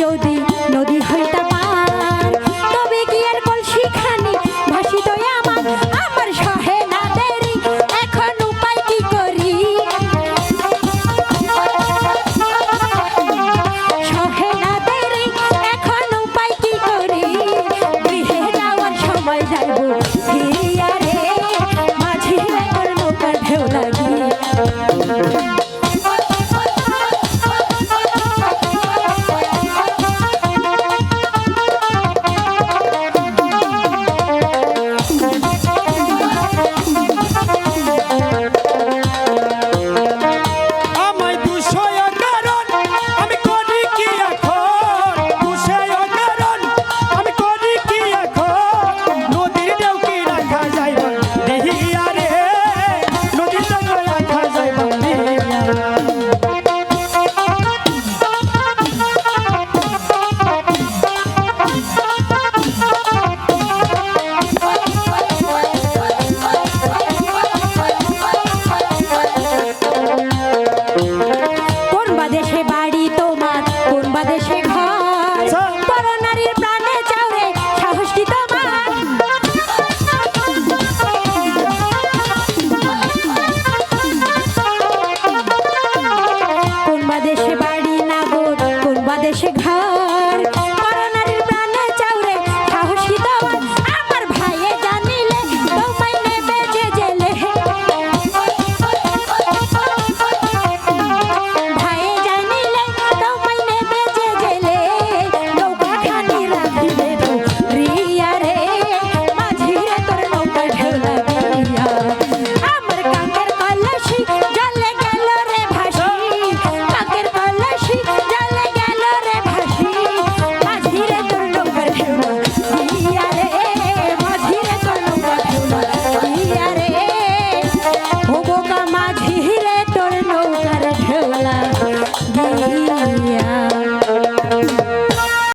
যদি নদী হইতা পার, তবে কি আর কলসি খানি ভাসিত আমার। আমার সহে না দেরি, এখন উপায় কি করি? সহে না দেরি, এখন উপায় কি করি? গৃহে যাওয়ার সময় যাইব, ফিরিয়া রে মাঝি কর্মকার ঢেউ লাগি